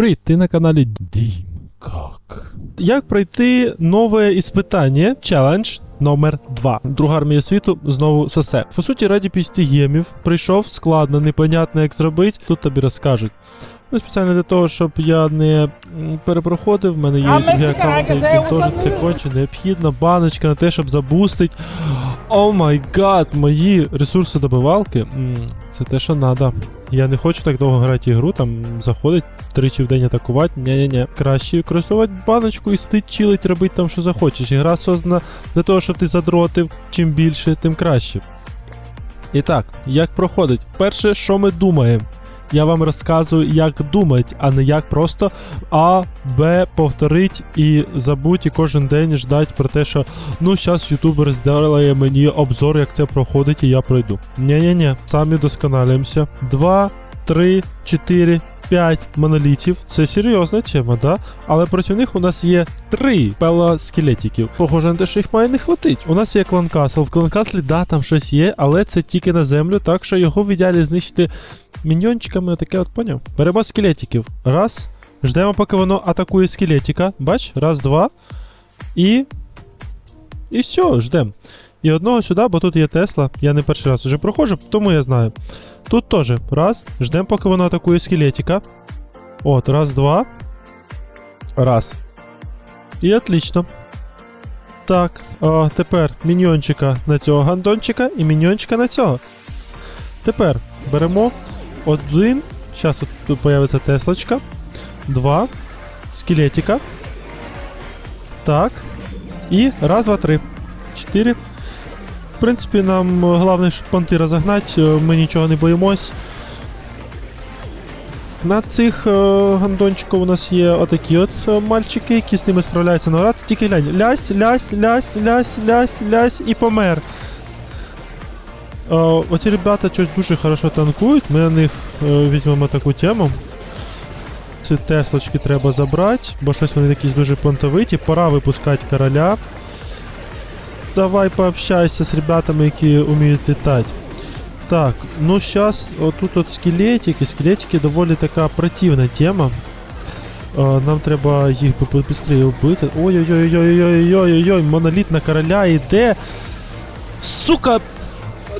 Привіт, ти на каналі Дімкак. Як пройти нове іспитання, челендж номер 2. Друга армія світу знову сосе. По суті, раді 50 гемів прийшов, складно, непонятно як зробити, тут тобі розкажуть. Ну, спеціально для того, щоб я не перепроходив, в мене є А другі аккаунти, яка яким це теж це конче необхідно. Баночка на те, щоб забустить. О май гад, мої ресурси добивалки. Це те, що треба. Я не хочу так довго грати ігру, там заходить тричі в день атакувати. Ні-ні-ні. Краще використовувати баночку і сидить, чилить, робити там, що захочеш. Ігра создана для того, щоб ти задротив. Чим більше, тим краще. І так, як проходить? Перше, що ми думаємо? Я вам розказую, як думать, а не як просто А, Б повторить і забудь і кожен день ждать про те, що ну зараз ютубер здає мені обзор, як це проходить, і я пройду. Ні-ні-ні, самі досконалюємося. Два, три, чотири, п'ять монолітів. Це серйозна тема, да? Але проти них у нас є три пела скелетиків. Похоже на те, що їх має не хватить. У нас є кланкасл. В кланкаслі, да, там щось є, але це тільки на землю, так що його в ідеалі знищити міньйончиками, таке от поняв. Беремо скелетиків. Раз. Ждемо, поки воно атакує скелетика. Бач, раз, два. І. І все, ждемо. І одного сюди, бо тут є Тесла. Я не перший раз вже проходжу, тому я знаю. Тут теж. Раз. Ждемо, поки воно атакує скелетика. От, раз, два. Раз. І отлично. Так, а, тепер міньйончика на цього гандончика і міньйончика на цього. Тепер беремо один. Зараз тут, тут появиться Теслочка. Два. Скелетика. Так. І раз, два, три. Чотири. В принципі, нам головне, щоб понти розогнати, е, ми нічого не боїмось. На цих е, гандончиків у нас є отакі от е, мальчики, які з ними справляються на рад. Тільки глянь. Лясь, лясь, лясь, лясь, лясь, лясь і помер. Е, оці ребята щось дуже хорошо танкують. Ми на них візьмемо таку тему. Ці теслочки треба забрати, бо щось вони якісь дуже понтовиті. Пора випускати короля. Давай пообщайся з ребятами, які вміють літати. Так, ну зараз отут от скелетики. Скелетики доволі така противна тема. Нам треба їх швидше вбити. Ой-ой-ой-ой-ой-ой-ой-ой, моноліт на короля йде. Сука!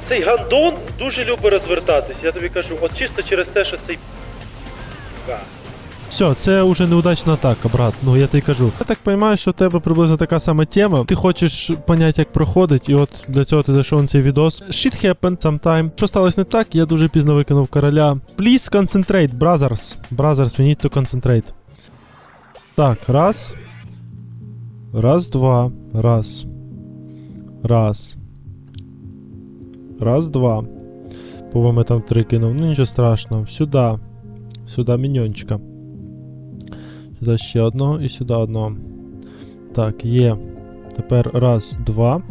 Цей гандон дуже любить розвертатись, я тобі кажу, от чисто через те, що цей. Все, це вже неудачна атака, брат. Ну я тобі кажу. Я так розумію, що у тебе приблизно така сама тема. Ти хочеш поняти, як проходить, і от для цього ти зайшов на цей відос. Shit happened sometime. Що сталося не так, я дуже пізно викинув короля. Please concentrate, brothers. Brothers, we need to concentrate. Так, раз. Раз, два. Раз. Раз. Раз, два. По-моєму, там три кинув. Ну нічого страшного. Сюди. Сюди міньончика. Сюди ще одного і сюди одного. Так, є. Тепер раз, два.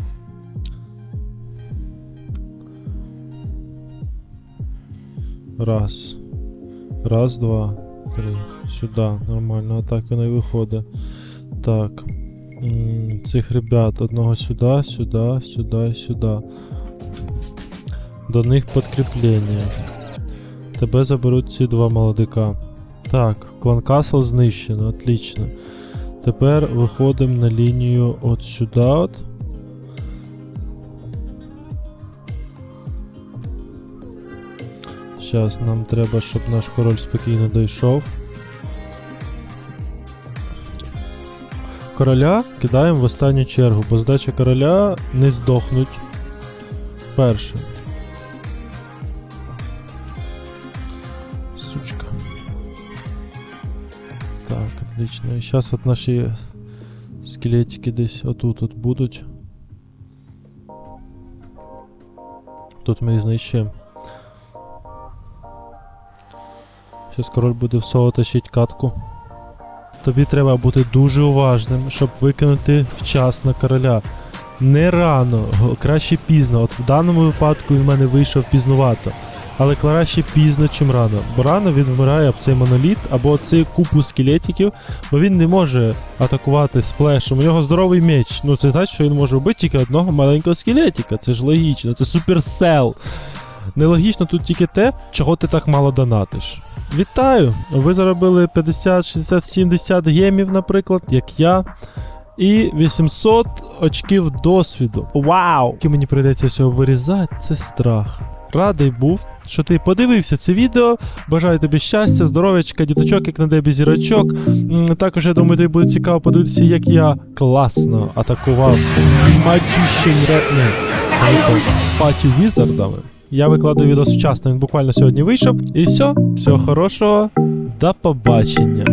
Раз. Раз, два, три. Сюди. Нормально. А так воно і виходить. Так. Цих ребят одного сюди, сюди, сюди, сюди. До них підкріплення. Тебе заберуть ці два молодика. Так, клан Касл знищено, отлично. Тепер виходимо на лінію от сюди. От. Зараз нам треба, щоб наш король спокійно дійшов. Короля кидаємо в останню чергу, бо здача короля не здохнуть. Перше. Сучка. Отлично. І зараз от наші скелетики десь отут от будуть. Тут ми їх знищимо. Зараз король буде в соло катку. Тобі треба бути дуже уважним, щоб викинути вчасно короля. Не рано, краще пізно. От в даному випадку він в мене вийшов пізнувато. Але краще пізно, чим рано. Бо рано він вмирає об цей моноліт або цей купу скелетиків, бо він не може атакувати сплешем. У нього здоровий меч. Ну це значить, що він може вбити тільки одного маленького скелетика. Це ж логічно, це суперсел. Нелогічно тут тільки те, чого ти так мало донатиш. Вітаю! Ви заробили 50, 60, 70 гемів, наприклад, як я. І 800 очків досвіду. Вау! Які мені прийдеться всього вирізати, це страх. Радий був, що ти подивився це відео. Бажаю тобі щастя, здоров'ячка, діточок, як на дебі зірочок. Також я думаю, тобі буде цікаво подивитися, як я класно атакував Magician паті візардами. Я викладу відео вчасно, він буквально сьогодні вийшов. І все, всього хорошого, до побачення.